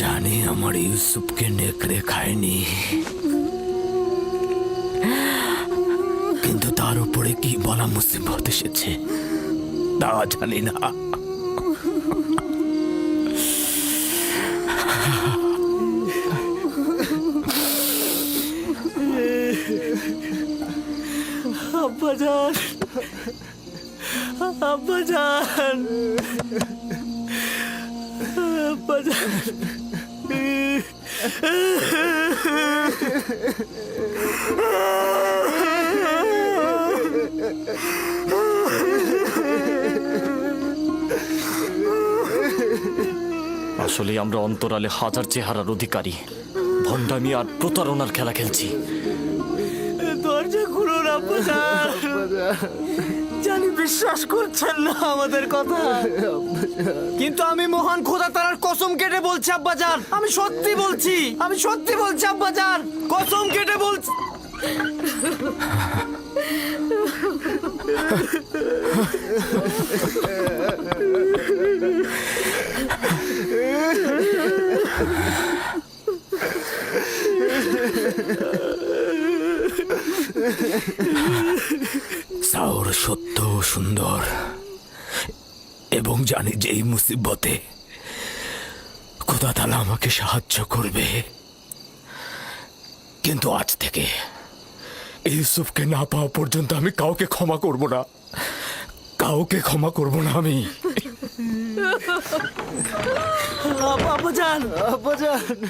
জানি আমার ইউসুফকে নেকড়ে খায়নি কিন্তু তার উপরে কি বলা মুসিবত এসেছে তা জানি না আব্বাজান আব্বাজান আব্বাজান আসলে আমরা অন্তরালে হাজার চেহারার অধিকারী। ভণ্ডামি আর প্রতারণার খেলা খেলছি। দরজা আব্বাজান জানি বিশ্বাস করছেন না আমাদের কথা। কিন্তু আমি মহান খোদা তারার কসম কেটে বলছি, আব্বাজান। আমি সত্যি বলছি, আমি সত্যি বলছি, আব্বাজান। কসম কেটে বলছি। সত্য সুন্দর। এবং জানি যে এই মুসিবতে খোদা তালা আমাকে সাহায্য করবে। কিন্তু আজ থেকে ইউসুফকে না পাওয়া পর্যন্ত আমি কাউকে ক্ষমা করব না। কাউকে ক্ষমা করব না আমি। আব- আব্বাজান আব্বাজান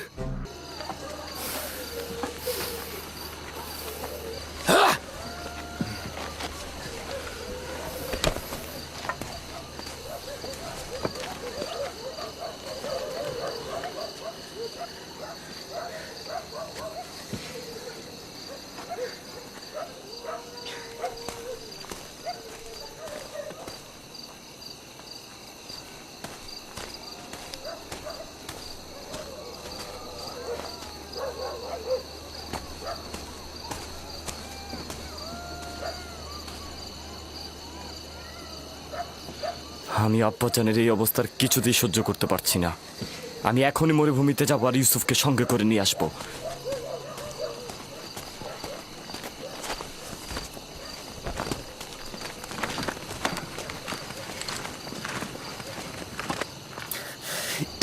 আমি আব্বাজানের এই অবস্থার কিছুতেই সহ্য করতে পারছি না। আমি এখনই মরুভূমিতে যাব আর ইউসুফকে সঙ্গে করে নিয়ে আসব।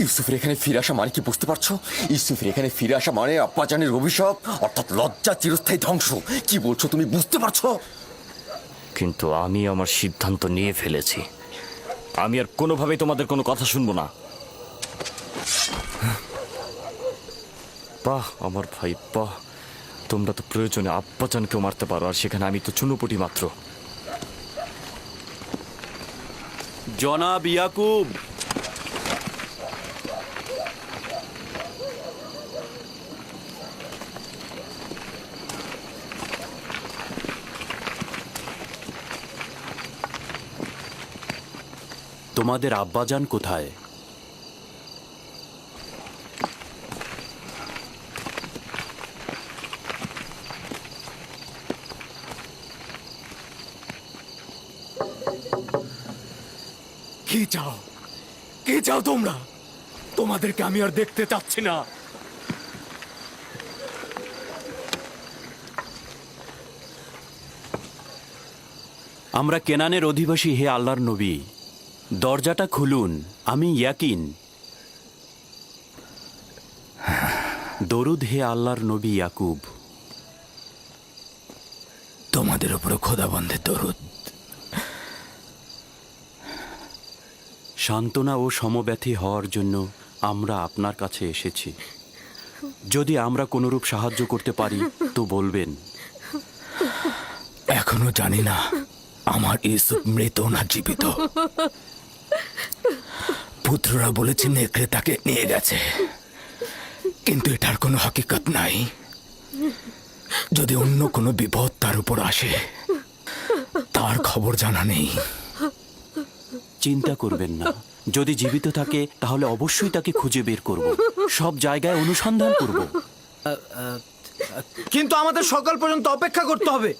ইউসুফের এখানে ফিরে আসা মানে কি বুঝতে পারছ? ইউসুফের এখানে ফিরে আসা মানে আব্বাজানের অভিশাপ অর্থাৎ লজ্জা চিরস্থায়ী ধ্বংস। কি বলছো তুমি বুঝতে পারছ? কিন্তু আমি আমার সিদ্ধান্ত নিয়ে ফেলেছি। আমি আর কোনোভাবেই তোমাদের কোনো কথা শুনব না। বাহ, আমার ভাই, বাহ। তোমরা তো প্রয়োজনে আব্বাজানকেও মারতে পারো, আর সেখানে আমি তো চুনোপুটি মাত্র। জনাব ইয়াকুব তোমাদের আব্বাজান কোথায়? কি চাও? কি চাও তোমরা? তোমাদেরকে আমি আর দেখতে চাচ্ছি না। আমরা কেনানের অধিবাসী হে আল্লাহর নবী। দরজাটা খুলুন আমি ইয়াকিন। দরুদ হে আল্লাহর নবী ইয়াকুব। তোমাদের উপরে খোদাবন্ধের দরুদ। সান্ত্বনা ও সমব্যথী হওয়ার জন্য আমরা আপনার কাছে এসেছি। যদি আমরা কোনোরূপ সাহায্য করতে পারি তো বলবেন। এখনও জানি না আমার ইউসুফ মৃত না জীবিত। পুত্ররা বলেছে নেকড়ে তাকে নিয়ে গেছে। কিন্তু এটার কোনো হকিকত নাই। যদি অন্য কোনো বিপদ তার উপর আসে তার খবর জানা নেই। চিন্তা করবেন না। যদি জীবিত থাকে তাহলে অবশ্যই তাকে খুঁজে বের করব। সব জায়গায় অনুসন্ধান করব। কিন্তু আমাদের সকাল পর্যন্ত অপেক্ষা করতে হবে।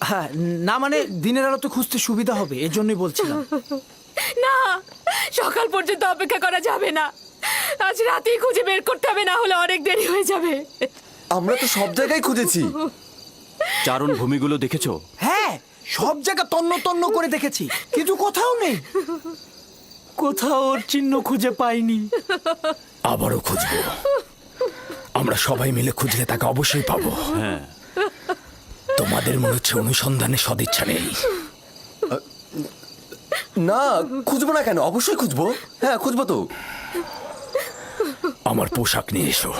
হ্যাঁ না মানে দিনের আলো তো খুঁজতে সুবিধা হবে এর জন্যই বলছিলাম। না সকাল পর্যন্ত অপেক্ষা করা যাবে না। আজ রাতেই খুঁজে বের করতে হবে না হলে অনেক দেরি হয়ে যাবে। আমরা তো সব জায়গায় খুঁজেছি। চারণ ভূমিগুলো দেখেছ? হ্যাঁ সব জায়গা তন্ন তন্ন করে দেখেছি। কিন্তু কোথাও নেই। কোথাও ওর চিহ্ন খুঁজে পাইনি। আবারও খুঁজবো। আমরা সবাই মিলে খুঁজলে তাকে অবশ্যই পাবো। হ্যাঁ। তোমাদের মনে হচ্ছে অনুসন্ধানে সদিচ্ছা নেই। না খুঁজবো না কেন? অবশ্যই খুঁজবো। হ্যাঁ খুঁজবো তো। আমার পোশাক নিয়ে এসো।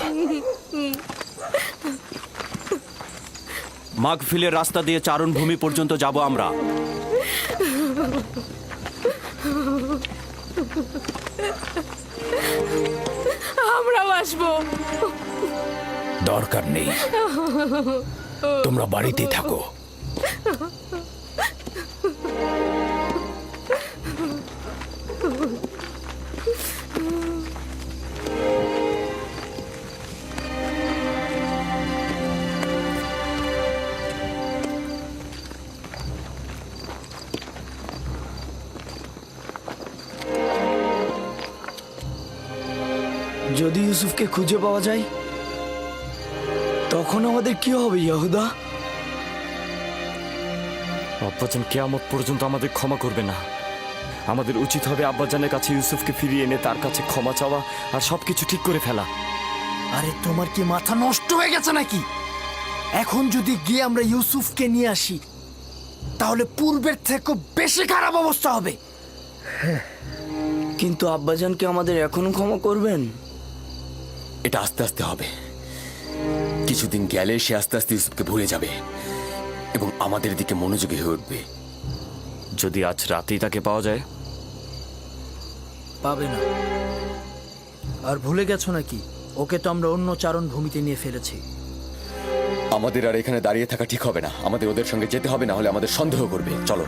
মাগফিলের রাস্তা দিয়ে চারণ ভূমি পর্যন্ত যাব আমরা। আমরাও আসব দরকার নেই। তোমরা বাড়িতেই থাকো। যদি ইউসুফকে খুঁজে পাওয়া যায় তখন আমাদের কি হবে ইয়াহুদা? আব্বাজান কেয়ামত পর্যন্ত আমাদের ক্ষমা করবে না। আমাদের উচিত হবে আব্বাজানের কাছে ইউসুফকে ফিরিয়ে এনে তার কাছে ক্ষমা চাওয়া আর সবকিছু ঠিক করে ফেলা। আরে তোমার কি মাথা নষ্ট হয়ে গেছে নাকি? এখন যদি গিয়ে আমরা ইউসুফকে নিয়ে আসি তাহলে পূর্বের থেকে বেশি খারাপ অবস্থা হবে। কিন্তু আব্বাজানকে আমাদের এখনও ক্ষমা করবেন? এটা আস্তে আস্তে হবে। কিছুদিন গেলে সে আস্তে আস্তে ইউসুফকে ভুলে যাবে এবং আমাদের দিকে মনোযোগী হয়ে উঠবে। যদি আজ রাতেই তাকে পাওয়া যায়? পাবে না। আর ভুলে গেছো নাকি? ওকে তো আমরা অন্য চারণ ভূমিতে নিয়ে ফেলেছি। আমাদের আর এখানে দাঁড়িয়ে থাকা ঠিক হবে না। আমাদের ওদের সঙ্গে যেতে হবে না হলে আমাদের সন্দেহ করবে। চলো।